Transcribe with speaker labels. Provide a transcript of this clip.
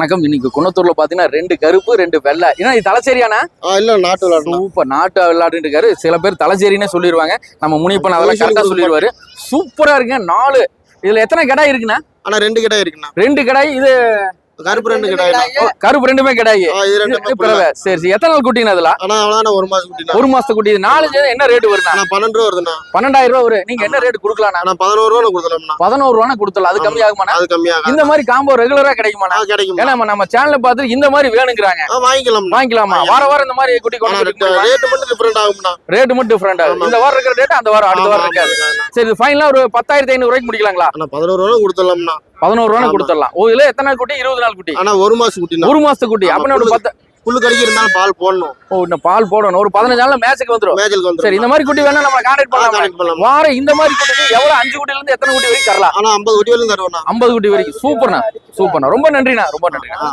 Speaker 1: வணக்கம். இன்னைக்கு குணத்தூர்ல பாத்தீங்கன்னா ரெண்டு கருப்பு ரெண்டு வெள்ளை. ஏன்னா இது தலைச்சேரியானா
Speaker 2: இல்ல நாட்டு
Speaker 1: சூப்பர். நாட்டு இருக்காரு. சில பேர் தலைச்சேரினே சொல்லிடுவாங்க நம்ம முனிப்பன் அதெல்லாம் கரெக்டா சொல்லிடுவாரு சூப்பரா இருக்குங்க நாலு. இதுல எத்தனை கடாய் இருக்குண்ணா?
Speaker 2: ஆனா ரெண்டு கிடாய் இருக்குண்ணா.
Speaker 1: ரெண்டு கடாய் இது
Speaker 2: கருப்பு ரெண்டு கிடாய்
Speaker 1: ஓ, கருப்பு ரெண்டுமே கடாய். பிறவை. சரி சரி. எத்தனை நாள் குட்டிங்க அதுல
Speaker 2: ஆனா ஒரு மாசம் குட்டினா
Speaker 1: ஒரு மாசத்து குட்டி. நாலு என்ன ரேட்
Speaker 2: ஆனா பன்னெண்டு ரூபா வருதுண்ணா.
Speaker 1: பன்னெண்டாயிரம் ரூபாய் வரும் நீங்க என்ன ரேட் கொடுக்கலாம்ண்ணா?
Speaker 2: ஆனா பதினோரு ரூபா கொடுக்கலாம்ண்ணா
Speaker 1: பதினோரு ரூபா கொடுத்தலாம் அது
Speaker 2: அது கம்மியாக
Speaker 1: இந்த மாதிரி காம்போ ரெகுலரா கிடைக்குமாண்ணா?
Speaker 2: கிடைக்கும்
Speaker 1: ஏன்னா நம்ம- சேனல்ல பார்த்து இந்த மாதிரி வேணுங்கிறாங்க.
Speaker 2: வாங்கிக்கலாம்?
Speaker 1: வாங்கிக்கலாமா. வார வாரம் இந்த மாதிரி குட்டி கொண்டு
Speaker 2: ரேட் மட்டும் டிஃபரெண்ட் ஆகும்ண்ணா.
Speaker 1: ரேட் மட்டும் டிஃபரெண்ட் ஆகும். இந்த வாரம் இருக்கிற ரேட் அந்த வாரம் அடுத்த வாரம் இருக்காது. சரி ஃபைனலா ஒரு பத்தாயிரத்தி ஐநூறு ரூபாய்க்கு முடிக்கலாங்களா?
Speaker 2: பதினோரு ரூபா கொடுத்துடலாம்ண்ணா.
Speaker 1: பதினோரு ரூபா. கொடுத்துடலாம். ஓ இதுல எத்தனை நாள் குட்டி? இருபது நாள் குட்டி.
Speaker 2: ஆனா ஒரு மாசம் குட்டினா.
Speaker 1: ஒரு மாசத்து குட்டி.
Speaker 2: ஆமா,
Speaker 1: அப்ப ஒரு பத்து
Speaker 2: புல்லு கடிக்க இருந்தாலும் பால் போடணும்.
Speaker 1: ஓ இன்னும் பால் போடணும். ஒரு பதினஞ்சு நாள்ல மேட்சுக்கு வந்துரும்.
Speaker 2: மேஜலுக்கு
Speaker 1: சரி
Speaker 2: வந்துரும்
Speaker 1: இந்த மாதிரி குட்டி வேணா நம்ம கான்டாக்ட் பண்ணலாம்.
Speaker 2: கனெக்ட் பண்ணலாம்.
Speaker 1: வாரம் இந்த மாதிரி குட்டிக்கு எவ்வளவு? அஞ்சு குட்டில இருந்து எத்தனை குட்டி வரைக்கும் தரலாம்?
Speaker 2: ஆனா ஐம்பது குட்டி வரைக்கும் தருவேண்ணா
Speaker 1: ஐம்பது குட்டி வரைக்கும். சூப்பர்ண்ணா. சூப்பர்ண்ணா. ரொம்ப நன்றிண்ணா. ரொம்ப நன்றிண்ணா.